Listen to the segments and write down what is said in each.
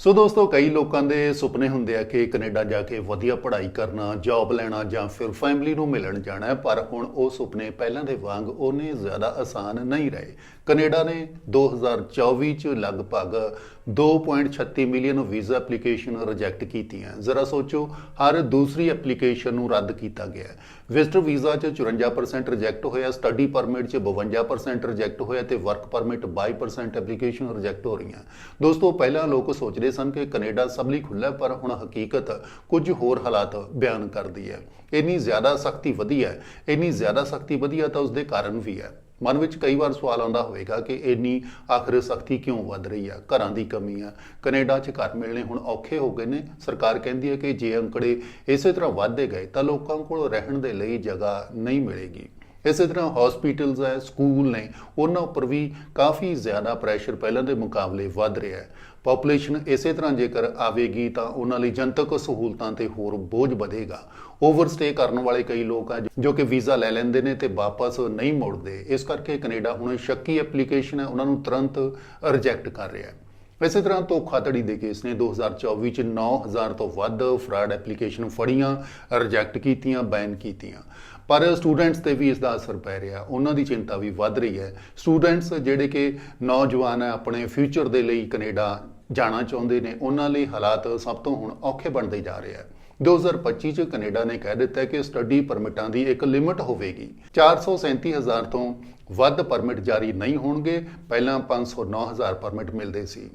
ਸੋ ਦੋਸਤੋ, ਕਈ ਲੋਕਾਂ ਦੇ ਸੁਪਨੇ ਹੁੰਦੇ ਆ ਕਿ ਕੈਨੇਡਾ ਜਾ ਕੇ ਵਧੀਆ ਪੜ੍ਹਾਈ ਕਰਨਾ ਜੌਬ ਲੈਣਾ ਜਾਂ ਫਿਰ ਫੈਮਿਲੀ ਨੂੰ ਮਿਲਣ ਜਾਣਾ ਪਰ ਹੁਣ ਉਹ ਸੁਪਨੇ ਪਹਿਲਾਂ ਦੇ ਵਾਂਗ ਉਹਨੇ ਜ਼ਿਆਦਾ ਆਸਾਨ ਨਹੀਂ ਰਹੇ। ਕੈਨੇਡਾ ਨੇ 2024 ਚ ਲਗਭਗ 2.36 ਮਿਲੀਅਨ ਵੀਜ਼ਾ ਐਪਲੀਕੇਸ਼ਨ ਰਿਜੈਕਟ ਕੀਤੀਆਂ। ਜ਼ਰਾ ਸੋਚੋ, ਹਰ ਦੂਸਰੀ ਐਪਲੀਕੇਸ਼ਨ ਨੂੰ ਰੱਦ ਕੀਤਾ ਗਿਆ। ਵਿਜ਼ਟਰ ਵੀਜ਼ਾ ਚ 54% ਰਿਜੈਕਟ ਹੋਇਆ, ਸਟੱਡੀ ਪਰਮਿਟ ਚ 52% ਰਿਜੈਕਟ ਹੋਇਆ ਤੇ ਵਰਕ ਪਰਮਿਟ 22% ਐਪਲੀਕੇਸ਼ਨ ਰਿਜੈਕਟ ਹੋ ਰਹੀਆਂ। ਦੋਸਤੋ, ਪਹਿਲਾਂ ਲੋਕ ਸੋਚਦੇ ਸਨ ਕਿ ਕੈਨੇਡਾ ਸਭ ਲਈ ਖੁੱਲ੍ਹਾ ਪਰ ਹੁਣ ਹਕੀਕਤ ਕੁਝ ਹੋਰ ਹਾਲਾਤ ਬਿਆਨ ਕਰਦੀ ਹੈ। ਇੰਨੀ ਜ਼ਿਆਦਾ ਸਖਤੀ ਵਧੀ ਹੈ, ਇੰਨੀ ਜ਼ਿਆਦਾ ਸਖਤੀ ਵਧੀ ਹੈ ਤਾਂ ਉਸ ਦੇ ਕਾਰਨ ਵੀ ਹੈ। ਮਨ ਵਿੱਚ ਕਈ ਵਾਰ ਸਵਾਲ ਆਉਂਦਾ ਹੋਵੇਗਾ ਕਿ ਇੰਨੀ ਆਖਰ ਸਖਤੀ ਕਿਉਂ ਵੱਧ ਰਹੀ ਹੈ ਘਰਾਂ ਦੀ ਕਮੀ ਆ। ਕੈਨੇਡਾ 'ਚ ਘਰ ਮਿਲਣੇ ਹੁਣ ਔਖੇ ਹੋ ਗਏ ਨੇ। ਸਰਕਾਰ ਕਹਿੰਦੀ ਹੈ ਕਿ ਜੇ ਅੰਕੜੇ ਇਸੇ ਤਰ੍ਹਾਂ ਵਧਦੇ ਗਏ ਤਾਂ ਲੋਕਾਂ ਕੋਲ ਰਹਿਣ ਦੇ ਲਈ ਜਗ੍ਹਾ ਨਹੀਂ ਮਿਲੇਗੀ। ਇਸੇ ਤਰ੍ਹਾਂ ਹਸਪੀਟਲਸ ਹੈ ਸਕੂਲ ਨੇ ਉਹਨਾਂ ਉੱਪਰ ਵੀ ਕਾਫੀ ਜ਼ਿਆਦਾ ਪ੍ਰੈਸ਼ਰ ਪਹਿਲਾਂ ਦੇ ਮੁਕਾਬਲੇ ਵੱਧ ਰਿਹਾ ਹੈ। ਪੋਪੂਲੇਸ਼ਨ ਇਸੇ ਤਰ੍ਹਾਂ ਜੇਕਰ ਆਵੇਗੀ ਤਾਂ ਉਹਨਾਂ ਲਈ ਜਨਤਕ ਸਹੂਲਤਾਂ ਤੇ ਹੋਰ ਬੋਝ ਵਧੇਗਾ। ਓਵਰਸਟੇ ਕਰਨ ਵਾਲੇ ਕਈ ਲੋਕ ਆ ਜੋ ਕਿ ਵੀਜ਼ਾ ਲੈ ਲੈਂਦੇ ਨੇ ਤੇ ਵਾਪਸ ਨਹੀਂ ਮੁੜਦੇ। ਇਸ ਕਰਕੇ ਕੈਨੇਡਾ ਹੁਣ ਸ਼ੱਕੀ ਐਪਲੀਕੇਸ਼ਨ ਹੈ, ਉਹਨਾਂ ਨੂੰ ਤੁਰੰਤ ਰਿਜੈਕਟ ਕਰ ਰਿਹਾ ਹੈ। ਇਸੇ ਤਰ੍ਹਾਂ ਧੋਖਾਧੜੀ ਦੇ ਕੇਸ ਨੇ 2024 ਚ 9000 ਤੋਂ ਵੱਧ ਫਰਾਡ ਐਪਲੀਕੇਸ਼ਨ ਫੜੀਆਂ ਰਿਜੈਕਟ ਕੀਤੀਆਂ ਬੈਨ ਕੀਤੀਆਂ। ਪਰ ਸਟੂਡੈਂਟਸ ਤੇ ਵੀ ਇਸ ਦਾ ਅਸਰ ਪੈ ਰਿਹਾ। ਉਹਨਾਂ ਦੀ ਚਿੰਤਾ ਵੀ ਵੱਧ ਰਹੀ ਹੈ। ਸਟੂਡੈਂਟਸ ਜਿਹੜੇ ਕਿ ਨੌਜਵਾਨ ਹੈ ਆਪਣੇ ਫਿਊਚਰ ਦੇ ਲਈ ਕੈਨੇਡਾ ਜਾਣਾ ਚਾਹੁੰਦੇ ਨੇ, ਉਹਨਾਂ ਲਈ ਹਾਲਾਤ ਸਭ ਤੋਂ ਹੁਣ ਔਖੇ ਬਣਦੇ ਜਾ ਰਹੇ ਆ 2025 ਚ ਕੈਨੇਡਾ ਨੇ ਕਹਿ ਦਿੱਤਾ ਕਿ ਸਟੱਡੀ ਪਰਮਿਟਾਂ ਦੀ ਇੱਕ ਲਿਮਟ ਹੋਵੇਗੀ। 437000 ਤੋਂ ਵੱਧ ਪਰਮਿਟ ਜਾਰੀ ਨਹੀਂ ਹੋਣਗੇ। ਪਹਿਲਾਂ 509000 ਪਰਮਿਟ ਮਿਲਦੇ ਸੀ।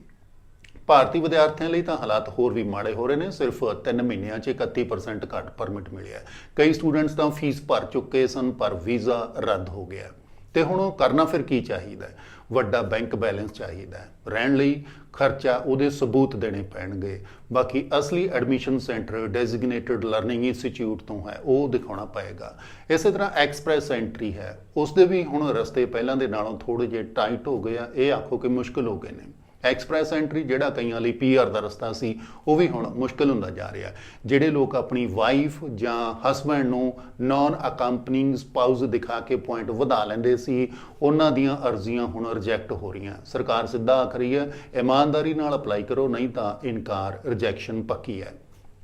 ਭਾਰਤੀ ਵਿਦਿਆਰਥੀਆਂ ਲਈ ਤਾਂ ਹਾਲਾਤ ਹੋਰ ਵੀ ਮਾੜੇ ਹੋ ਰਹੇ ਨੇ। ਸਿਰਫ 3 ਮਹੀਨਿਆਂ 'ਚ 31% ਘੱਟ ਪਰਮਿਟ ਮਿਲਿਆ ਕਈ ਸਟੂਡੈਂਟਸ ਤਾਂ ਫੀਸ ਭਰ ਚੁੱਕੇ ਸਨ, ਪਰ ਵੀਜ਼ਾ ਰੱਦ ਹੋ ਗਿਆ। ਤੇ ਹੁਣ ਉਹ ਕਰਨਾ ਫਿਰ ਕੀ ਚਾਹੀਦਾ ਹੈ? ਵੱਡਾ ਬੈਂਕ ਬੈਲੈਂਸ ਚਾਹੀਦਾ ਹੈ। ਰਹਿਣ ਲਈ ਖਰਚਾ ਉਹਦੇ ਸਬੂਤ ਦੇਣੇ ਪੈਣਗੇ। ਬਾਕੀ ਅਸਲੀ admission centre designated learning institute ਤੋਂ ਹੈ, ਉਹ ਦਿਖਾਉਣਾ ਪਏਗਾ। ਇਸੇ ਤਰ੍ਹਾਂ ਐਕਸਪ੍ਰੈਸ ਐਂਟਰੀ ਹੈ। ਉਸ ਦੇ ਵੀ ਹੁਣ ਰਸਤੇ ਪਹਿਲਾਂ ਦੇ ਨਾਲੋਂ ਥੋੜੇ ਜਿਹੇ ਟਾਈਟ ਹੋ ਗਏ ਆ। ਇਹ ਆਖੋ ਕਿ ਮੁਸ਼ਕਲ ਹੋ ਗਏ ਨੇ। ਐਕਸਪ੍ਰੈਸ ਐਂਟਰੀ ਜਿਹੜਾ ਕਈਆਂ ਲਈ ਪੀਆਰ ਦਾ ਰਸਤਾ ਸੀ, ਉਹ ਵੀ ਹੁਣ ਮੁਸ਼ਕਲ ਹੁੰਦਾ ਜਾ ਰਿਹਾ। ਜਿਹੜੇ ਲੋਕ ਆਪਣੀ ਵਾਈਫ ਜਾਂ ਹਸਬੰਡ ਨੂੰ ਨਾਨ ਅਕੰਪਨਿੰਗ ਸਪਾਊਸ ਦਿਖਾ ਕੇ ਪੁਆਇੰਟ ਵਧਾ ਲੈਂਦੇ ਸੀ, ਉਹਨਾਂ ਦੀਆਂ ਅਰਜ਼ੀਆਂ ਹੁਣ ਰਿਜੈਕਟ ਹੋ ਰਹੀਆਂ। ਸਰਕਾਰ ਸਿੱਧਾ ਆਖ ਰਹੀ ਹੈ, ਇਮਾਨਦਾਰੀ ਨਾਲ ਅਪਲਾਈ ਕਰੋ, ਨਹੀਂ ਤਾਂ ਇਨਕਾਰ ਰਿਜੈਕਸ਼ਨ ਪੱਕੀ ਹੈ।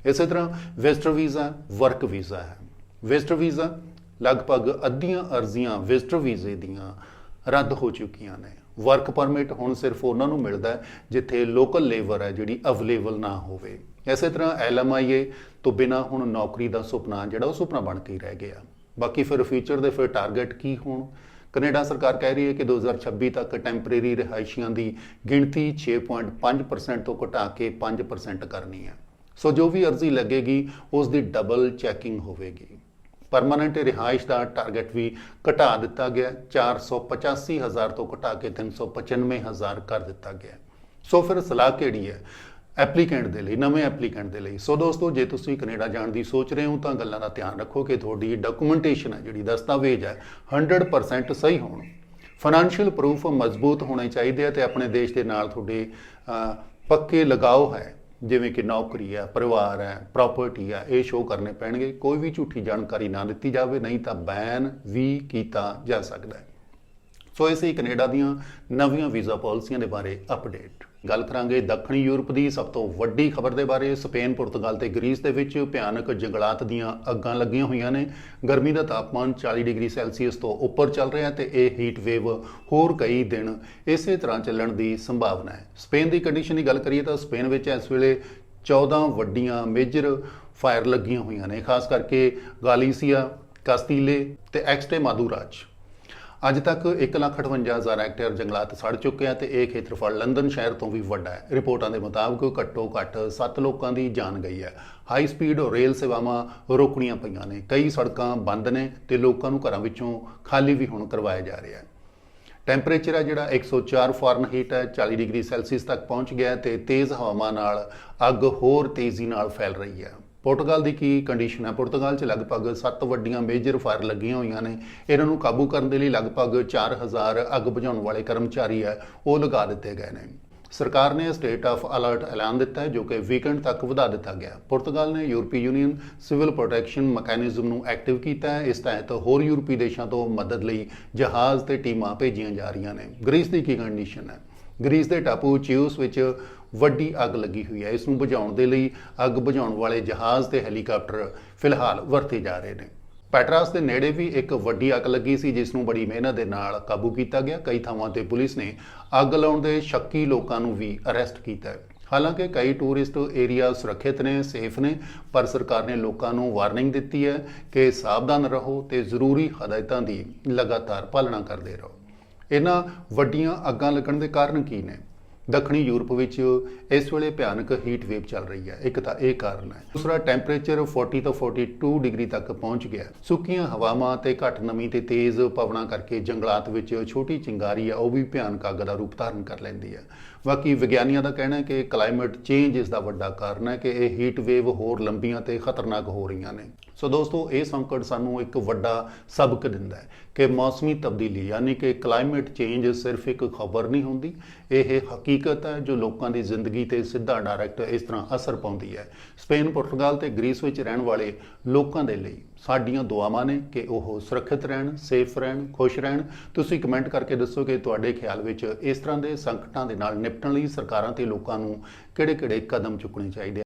ਇਸੇ ਤਰ੍ਹਾਂ ਵਿਜ਼ਟਰ ਵੀਜ਼ਾ ਵਰਕ ਵੀਜ਼ਾ ਹੈ। ਵਿਜ਼ਟਰ ਵੀਜ਼ਾ ਲਗਭਗ ਅੱਧੀਆਂ ਅਰਜ਼ੀਆਂ ਵਿਜ਼ਟਰ ਵੀਜ਼ੇ ਦੀਆਂ ਰੱਦ ਹੋ ਚੁੱਕੀਆਂ ਨੇ। ਵਰਕ ਪਰਮਿਟ ਹੁਣ ਸਿਰਫ ਉਹਨਾਂ ਨੂੰ ਮਿਲਦਾ ਹੈ, ਜਿੱਥੇ ਲੋਕਲ ਲੇਬਰ ਹੈ ਜਿਹੜੀ ਅਵੇਲੇਬਲ ਨਾ ਹੋਵੇ। ਇਸੇ ਤਰ੍ਹਾਂ ਐਲਐਮਆਈਏ ਤੋਂ ਬਿਨਾ ਹੁਣ ਨੌਕਰੀ ਦਾ ਸੁਪਨਾ, ਜਿਹੜਾ ਉਹ ਸੁਪਨਾ ਬਣ ਕੇ ਹੀ ਰਹਿ ਗਿਆ। ਬਾਕੀ ਫਿਰ ਫਿਊਚਰ ਦੇ ਫਿਰ ਟਾਰਗੇਟ ਕੀ ਹੋਣ? ਕੈਨੇਡਾ ਸਰਕਾਰ ਕਹਿ ਰਹੀ ਹੈ ਕਿ 2026 ਤੱਕ ਟੈਂਪਰੇਰੀ ਰਿਹਾਇਸ਼ੀਆਂ ਦੀ ਗਿਣਤੀ 6.5% ਤੋਂ ਘਟਾ ਕੇ 5% ਕਰਨੀ ਹੈ। ਸੋ ਜੋ ਵੀ ਅਰਜ਼ੀ ਲੱਗੇਗੀ, ਉਸ ਦੀ ਡਬਲ ਚੈਕਿੰਗ ਹੋਵੇਗੀ। ਪਰਮਾਨੈਂਟ ਰਿਹਾਇਸ਼ ਦਾ ਟਾਰਗੇਟ ਵੀ ਘਟਾ ਦਿੱਤਾ ਗਿਆ 485000 ਤੋਂ ਘਟਾ ਕੇ 395000 ਕਰ ਦਿੱਤਾ ਗਿਆ ਸੋ ਫਿਰ ਸਲਾਹ ਕਿਹੜੀ ਹੈ? ਐਪਲੀਕੈਂਟ ਦੇ ਲਈ, ਨਵੇਂ ਐਪਲੀਕੈਂਟ ਦੇ ਲਈ। ਸੋ ਦੋਸਤੋ, ਜੇ ਤੁਸੀਂ ਕੈਨੇਡਾ ਜਾਣ ਦੀ ਸੋਚ ਰਹੇ ਹੋ, ਤਾਂ ਗੱਲਾਂ ਦਾ ਧਿਆਨ ਰੱਖੋ ਕਿ ਤੁਹਾਡੀ ਡਾਕੂਮੈਂਟੇਸ਼ਨ ਹੈ, ਜਿਹੜੀ ਦਸਤਾਵੇਜ਼ ਹੈ 100% ਸਹੀ ਹੋਣ। ਫਾਈਨੈਂਸ਼ੀਅਲ ਪ੍ਰੂਫ ਮਜ਼ਬੂਤ ਹੋਣੇ ਚਾਹੀਦੇ ਆ ਤੇ ਆਪਣੇ ਦੇਸ਼ ਦੇ ਨਾਲ ਤੁਹਾਡੇ ਪੱਕੇ ਲਗਾਓ ਹੈ। ਜਿਵੇਂ ਕਿ ਨੌਕਰੀ ਹੈ, ਪਰਿਵਾਰ ਹੈ ਪ੍ਰਾਪਰਟੀ ਹੈ, ਇਹ ਸ਼ੋਅ ਕਰਨੇ ਪੈਣਗੇ। ਕੋਈ ਵੀ ਝੂਠੀ ਜਾਣਕਾਰੀ ਨਾ ਦਿੱਤੀ ਜਾਵੇ, ਨਹੀਂ ਤਾਂ ਬੈਨ ਵੀ ਕੀਤਾ ਜਾ ਸਕਦਾ ਹੈ। ਸੋ ਇਸੇ ਹੀ ਕੈਨੇਡਾ ਦੀਆਂ ਨਵੀਆਂ ਵੀਜ਼ਾ ਪਾਲਿਸੀਆਂ ਦੇ ਬਾਰੇ ਅਪਡੇਟ ਗੱਲ ਕਰਾਂਗੇ ਦੱਖਣੀ ਯੂਰਪ ਦੀ ਸਭ ਤੋਂ ਵੱਡੀ ਖਬਰ ਦੇ ਬਾਰੇ। ਸਪੇਨ, ਪੁਰਤਗਾਲ ਤੇ ਗ੍ਰੀਸ ਦੇ ਵਿੱਚ ਭਿਆਨਕ ਜੰਗਲਾਤ ਦੀਆਂ ਅੱਗਾਂ ਲੱਗੀਆਂ ਹੋਈਆਂ ਨੇ। ਗਰਮੀ ਦਾ ਤਾਪਮਾਨ 40 ਡਿਗਰੀ ਸੈਲਸੀਅਸ ਤੋਂ ਉੱਪਰ ਚੱਲ ਰਿਹਾ ਤੇ ਇਹ ਹੀਟ ਵੇਵ ਹੋਰ ਕਈ ਦਿਨ ਇਸੇ ਤਰ੍ਹਾਂ ਚੱਲਣ ਦੀ ਸੰਭਾਵਨਾ ਹੈ। ਸਪੇਨ ਦੀ ਕੰਡੀਸ਼ਨ ਦੀ ਗੱਲ ਕਰੀਏ ਤਾਂ ਸਪੇਨ ਵਿੱਚ ਇਸ ਵੇਲੇ 14 ਵੱਡੀਆਂ ਮੇਜਰ ਫਾਇਰ ਲੱਗੀਆਂ ਹੋਈਆਂ ਨੇ। ਖਾਸ ਕਰਕੇ ਗਾਲੀਸੀਆ, ਕਾਸਤੀਲੇ ਤੇ ਐਕਸਟੇ ਮਾਦੂਰਾਜ ਅੱਜ ਤੱਕ 1,58,000 ਹੈਕਟੇਅਰ ਜੰਗਲਾਤ ਸੜ ਚੁੱਕੇ ਆ ਤੇ ਇਹ ਖੇਤਰਫਲ ਲੰਡਨ ਸ਼ਹਿਰ ਤੋਂ ਵੀ ਵੱਡਾ ਹੈ। ਰਿਪੋਰਟਾਂ ਦੇ ਮੁਤਾਬਕ ਘੱਟੋ ਘੱਟ 7 ਲੋਕਾਂ ਦੀ ਜਾਨ ਗਈ ਹੈ। ਹਾਈ ਸਪੀਡ ਰੇਲ ਸੇਵਾਵਾਂ ਰੋਕਣੀਆਂ ਪਈਆਂ ਨੇ। ਕਈ ਸੜਕਾਂ ਬੰਦ ਨੇ ਤੇ ਲੋਕਾਂ ਨੂੰ ਘਰਾਂ ਵਿੱਚੋਂ ਖਾਲੀ ਵੀ ਹੁਣ ਕਰਵਾਇਆ ਜਾ ਰਿਹਾ ਹੈ। ਟੈਂਪਰੇਚਰ ਹੈ ਜਿਹੜਾ 104 ਫਾਰਨਹੀਟ ਹੈ 40 ਡਿਗਰੀ ਸੈਲਸੀਅਸ ਤੱਕ ਪਹੁੰਚ ਗਿਆ ਹੈ ਤੇ ਤੇਜ਼ ਹਵਾਵਾਂ ਨਾਲ ਅੱਗ ਹੋਰ ਤੇਜ਼ੀ ਨਾਲ ਫੈਲ ਰਹੀ ਹੈ। ਪੁਰਤਗਾਲ ਦੀ ਕੀ ਕੰਡੀਸ਼ਨ ਹੈ? ਪੁਰਤਗਾਲ 'ਚ ਲਗਭਗ 7 ਵੱਡੀਆਂ ਮੇਜਰ ਫਾਇਰ ਲੱਗੀਆਂ ਹੋਈਆਂ ਨੇ। ਇਹਨਾਂ ਨੂੰ ਕਾਬੂ ਕਰਨ ਦੇ ਲਈ ਲਗਭਗ 4000 ਅੱਗ ਬੁਝਾਉਣ ਵਾਲੇ ਕਰਮਚਾਰੀ ਹੈ, ਉਹ ਲਗਾ ਦਿੱਤੇ ਗਏ ਨੇ। ਸਰਕਾਰ ਨੇ ਸਟੇਟ ਆਫ ਅਲਰਟ ਐਲਾਨ ਦਿੱਤਾ ਹੈ, ਜੋ ਕਿ ਵੀਕਐਂਡ ਤੱਕ ਵਧਾ ਦਿੱਤਾ ਗਿਆ। ਪੁਰਤਗਾਲ ਨੇ ਯੂਰਪੀ ਯੂਨੀਅਨ ਸਿਵਲ ਪ੍ਰੋਟੈਕਸ਼ਨ ਮੈਕੈਨਿਜ਼ਮ ਨੂੰ ਐਕਟਿਵ ਕੀਤਾ ਹੈ। ਇਸ ਤਹਿਤ ਹੋਰ ਯੂਰਪੀ ਦੇਸ਼ਾਂ ਤੋਂ ਮਦਦ ਲਈ ਜਹਾਜ਼ ਤੇ ਟੀਮਾਂ ਭੇਜੀਆਂ ਜਾ ਰਹੀਆਂ ਨੇ। ਗ੍ਰੀਸ ਦੀ ਕੀ ਕੰਡੀਸ਼ਨ ਹੈ? ਗ੍ਰੀਸ ਦੇ ਟਾਪੂ ਚਿਊਸ ਵਿੱਚ ਵੱਡੀ ਅੱਗ ਲੱਗੀ ਹੋਈ ਹੈ। ਇਸ ਨੂੰ ਬੁਝਾਉਣ ਦੇ ਲਈ ਅੱਗ ਬੁਝਾਉਣ ਵਾਲੇ ਜਹਾਜ਼ ਤੇ ਹੈਲੀਕਾਪਟਰ ਫਿਲਹਾਲ ਵਰਤੇ ਜਾ ਰਹੇ ਨੇ। ਪੈਟਰਾਸ ਦੇ ਨੇੜੇ ਵੀ ਇੱਕ ਵੱਡੀ ਅੱਗ ਲੱਗੀ ਸੀ, ਜਿਸ ਨੂੰ ਬੜੀ ਮਿਹਨਤ ਦੇ ਨਾਲ ਕਾਬੂ ਕੀਤਾ ਗਿਆ। ਕਈ ਥਾਵਾਂ ਤੇ ਪੁਲਿਸ ਨੇ ਅੱਗ ਲਾਉਣ ਦੇ ਸ਼ੱਕੀ ਲੋਕਾਂ ਨੂੰ ਵੀ ਅਰੈਸਟ ਕੀਤਾ ਹੈ। ਹਾਲਾਂਕਿ ਕਈ ਟੂਰਿਸਟ ਏਰੀਆ ਸੁਰੱਖਿਅਤ ਨੇ, ਸੇਫ ਨੇ, ਪਰ ਸਰਕਾਰ ਨੇ ਲੋਕਾਂ ਨੂੰ ਵਾਰਨਿੰਗ ਦਿੱਤੀ ਹੈ ਕਿ ਸਾਵਧਾਨ ਰਹੋ ਤੇ ਜ਼ਰੂਰੀ ਹਦਾਇਤਾਂ ਦੀ ਲਗਾਤਾਰ ਪਾਲਣਾ ਕਰਦੇ ਰਹੋ। ਇਹਨਾਂ ਵੱਡੀਆਂ ਅੱਗਾਂ ਲੱਗਣ ਦੇ ਕਾਰਨ ਕੀ ਨੇ? ਦੱਖਣੀ ਯੂਰਪ ਵਿੱਚ ਇਸ ਵੇਲੇ ਭਿਆਨਕ ਹੀਟ ਵੇਵ ਚੱਲ ਰਹੀ ਹੈ। ਇੱਕ ਤਾਂ ਇਹ ਕਾਰਨ ਹੈ। ਦੂਸਰਾ ਟੈਂਪਰੇਚਰ 40 ਤੋਂ 42 ਡਿਗਰੀ ਤੱਕ ਪਹੁੰਚ ਗਿਆ ਸੁੱਕੀਆਂ ਹਵਾਵਾਂ ਤੇ ਘੱਟ ਨਮੀ ਤੇ ਤੇਜ਼ ਪਵਨਾਂ ਕਰਕੇ ਜੰਗਲਾਤ ਵਿੱਚ ਛੋਟੀ ਚਿੰਗਾਰੀ ਆ ਉਹ ਵੀ ਭਿਆਨਕ ਅੱਗ ਦਾ ਰੂਪ ਧਾਰਨ ਕਰ ਲੈਂਦੀ ਹੈ। ਬਾਕੀ ਵਿਗਿਆਨੀਆਂ ਦਾ ਕਹਿਣਾ ਹੈ ਕਿ ਕਲਾਈਮੇਟ ਚੇਂਜ ਇਸ ਦਾ ਵੱਡਾ ਕਾਰਨ ਹੈ ਕਿ ਇਹ ਹੀਟ ਵੇਵ ਹੋਰ ਲੰਬੀਆਂ ਤੇ ਖਤਰਨਾਕ ਹੋ ਰਹੀਆਂ ਨੇ। ਸੋ ਦੋਸਤੋ, ਇਹ ਸੰਕਟ ਸਾਨੂੰ ਇੱਕ ਵੱਡਾ ਸਬਕ ਦਿੰਦਾ ਹੈ ਕਿ ਮੌਸਮੀ ਤਬਦੀਲੀ, ਯਾਨੀ ਕਿ ਕਲਾਈਮੇਟ ਚੇਂਜ ਸਿਰਫ ਇੱਕ ਖਬਰ ਨਹੀਂ ਹੁੰਦੀ, ਇਹ ਹਕੀਕਤ ਹੈ ਜੋ ਲੋਕਾਂ ਦੀ ਜ਼ਿੰਦਗੀ ਤੇ ਸਿੱਧਾ ਡਾਇਰੈਕਟ ਇਸ ਤਰ੍ਹਾਂ ਅਸਰ ਪਾਉਂਦੀ ਹੈ। ਸਪੇਨ, ਪੁਰਤਗਾਲ ਤੇ ਗ੍ਰੀਸ ਵਿੱਚ ਰਹਿਣ ਵਾਲੇ ਲੋਕਾਂ ਦੇ ਲਈ ਸਾਡੀਆਂ ਦੁਆਵਾਂ ਨੇ ਕਿ ਉਹ ਸੁਰੱਖਿਅਤ ਰਹਿਣ ਸੇਫ ਰਹਿਣ, ਖੁਸ਼ ਰਹਿਣ। ਤੁਸੀਂ ਕਮੈਂਟ ਕਰਕੇ ਦੱਸੋ ਕਿ ਤੁਹਾਡੇ ਖਿਆਲ ਵਿੱਚ ਇਸ ਤਰ੍ਹਾਂ ਦੇ ਸੰਕਟਾਂ ਦੇ ਨਾਲ ਨਿਪਟਣ ਲਈ ਸਰਕਾਰਾਂ ਤੇ ਲੋਕਾਂ ਨੂੰ ਕਿਹੜੇ-ਕਿਹੜੇ ਕਦਮ ਚੁੱਕਣੇ ਚਾਹੀਦੇ